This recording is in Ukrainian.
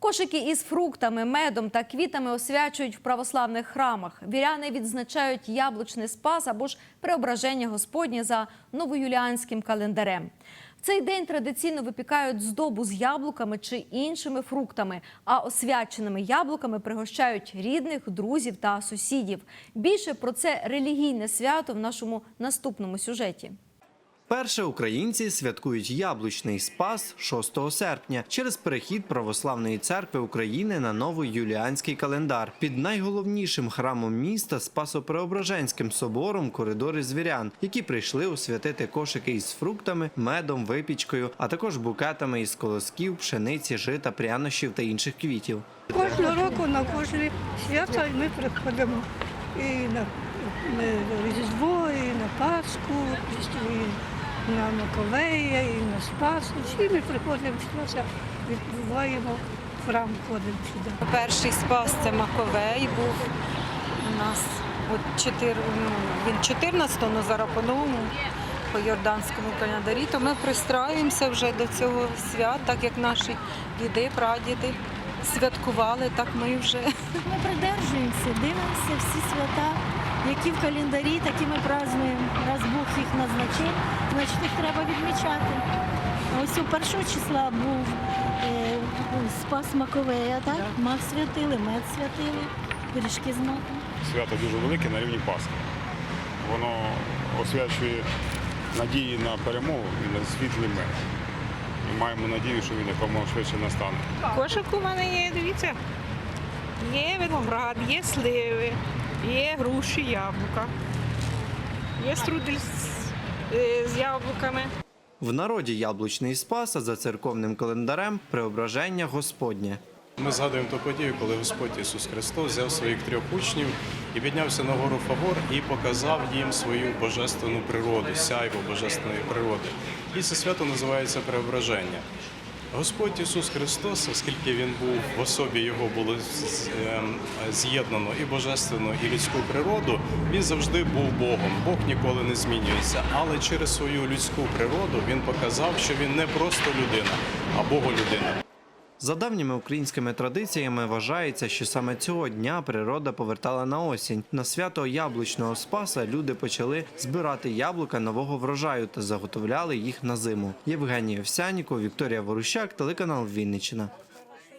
Кошики із фруктами, медом та квітами освячують в православних храмах. Віряни відзначають яблучний спас або ж преображення Господнє за новоюліанським календарем. В цей день традиційно випікають здобу з яблуками чи іншими фруктами, а освяченими яблуками пригощають рідних, друзів та сусідів. Більше про це релігійне свято в нашому наступному сюжеті. Перше українці святкують яблучний спас 6 серпня через перехід православної церкви України на новий юліанський календар. Під найголовнішим храмом міста Спасо-Преображенським собором коридори звірян, які прийшли освятити кошики із фруктами, медом, випічкою, а також букетами із колосків, пшениці, жита, прянощів та інших квітів. Кожного року на кожне свято ми приходимо і на на Різдво, і на Пасху, і на Миколея, і на Спас. Всі ми приходимо свято, відбуваємо храм, ходимо сюди. Перший спас це Маковей був у нас. От 4, ну, він 14 ну зараз по-новому, по Йорданському календарі, то ми пристраюємося вже до цього свят, так як наші діди, прадіди святкували, так ми вже. Ми придержуємося, дивимося всі свята, які в календарі, такі ми празднуємо. Значить їх треба відмічати. Ось у першого числа був е, Спас Маковея, так? Мак святили, мед святили, пиріжки з маком. свято дуже велике на рівні Пасхи. Воно освячує надії на перемогу і на світлий мир. І маємо надію, що він якомога швидше настане. Кошик у мене є, дивіться. Є виноград, є сливи, є груші, яблука, є струдель з, з яблуками. В народі яблучний спас, а за церковним календарем преображення Господнє. Ми згадуємо ту подію, коли Господь Ісус Христос взяв своїх трьох учнів і піднявся на гору Фавор і показав їм свою божественну природу, сяйво божественної природи. І це свято називається преображення. Господь Ісус Христос, оскільки Він був в особі Його було ем, з'єднано і божественну, і людську природу, він завжди був Богом. Бог ніколи не змінюється. Але через свою людську природу він показав, що він не просто людина, а Боголюдина. За давніми українськими традиціями вважається, що саме цього дня природа повертала на осінь. На свято яблучного спаса люди почали збирати яблука нового врожаю та заготовляли їх на зиму. Євгенія Овсяніко, Вікторія Ворущак, телеканал Вінниччина.